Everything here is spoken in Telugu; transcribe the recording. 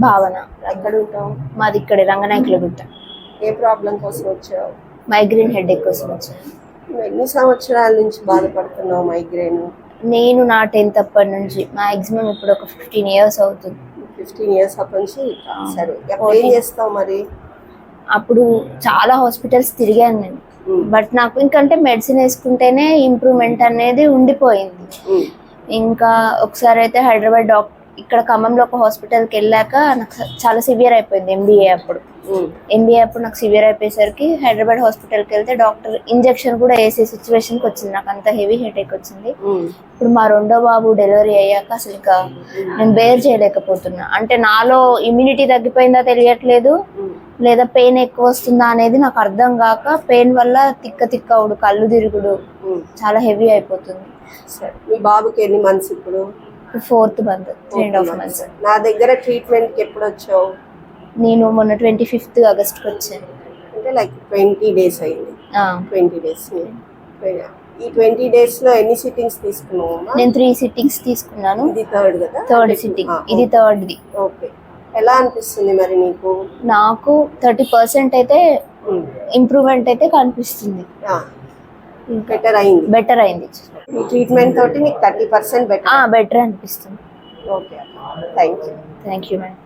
భావన. ఎక్కడ ఉంటావు మాది ఇక్కడే రంగనాయకుల గుట్ట. ఏ ప్రాబ్లం కోసం వచ్చావు? మైగ్రేన్ హెడేక్ కోసం వచ్చాను నువ్వు ఎన్ని సంవత్సరాల నుంచి బాధపడుతున్నావు మైగ్రేన్? నేను నా టెన్త్ అప్పటి నుంచి. మాక్సిమం ఇప్పుడు ఒక ఫిఫ్టీన్ ఇయర్స్ అవుతుంది. ఫిఫ్టీన్ ఇయర్స్ అప్పటి నుంచి? సరే. ఎప్పుడు ఏం. చేస్తావు మరి? అప్పుడు చాలా హాస్పిటల్స్ తిరిగాను నేను. బట్ నాకు ఇంకంటే మెడిసిన్ వేసుకుంటేనే ఇంప్రూవ్మెంట్ అనేది ఉండిపోయింది. ఇంకా ఒకసారి అయితే హైదరాబాద్ డాక్ ఇక్కడ ఖమ్మంలో ఒక హాస్పిటల్కి వెళ్ళాక నాకు చాలా సివియర్ అయిపోయింది ఎంబీఏ అప్పుడు. ఎంబీఏ అప్పుడు నాకు సివియర్ అయిపోయేసరికి హైదరాబాద్ హాస్పిటల్కి వెళ్తే డాక్టర్ ఇంజెక్షన్ కూడా వేసే సిచ్యువేషన్కి వచ్చింది. నాకు అంత హెవీ హెడేక్ వచ్చింది. ఇప్పుడు మా రెండో బాబు డెలివరీ అయ్యాక అసలు ఇంకా నేను బేర్ చేయలేకపోతున్నా. అంటే నాలో ఇమ్యూనిటీ తగ్గిపోయిందా తెలియట్లేదు. లేదా పెయిన్ ఎక్కువ వస్తుందా అనేది నాకు అర్థం కాక పెయిన్ వల్ల తిక్క తిక్క అవుడు కళ్ళు తిరుగుడు. చాలా హెవీ అయిపోతుంది. సరే మీ బాబుకి ఎన్ని మంత్స్ ఇప్పుడు? Fourth month three and half months నా దగ్గర ట్రీట్మెంట్కి ఎప్పుడు వచ్చావు నేను మొన్న ట్వంటీ ఫిఫ్త్ ఆగస్ట్కి వచ్చాను అంటే లైక్ ట్వంటీ డేస్ అయింది ట్వంటీ డేస్ ఈ ట్వంటీ డేస్లో ఎన్ని సిట్టింగ్స్ తీసుకున్నావు? నేను త్రీ సిట్టింగ్స్ తీసుకున్నాను. ఇది థర్డ్ కదా? థర్డ్ సిట్టింగ్ ఇది థర్డ్ది ఓకే ఎలా అనిపిస్తుంది మరి నీకు? నాకు థర్టీ పర్సెంట్ అయితే ఇంప్రూవ్మెంట్ అయితే కనిపిస్తుంది. బెటర్ అయింది. బెటర్ అయింది. ట్రీట్మెంట్ తోటి నీకు థర్టీ పర్సెంట్ బెటర్ బెటర్ అనిపిస్తుంది. Okay thank you thank you madam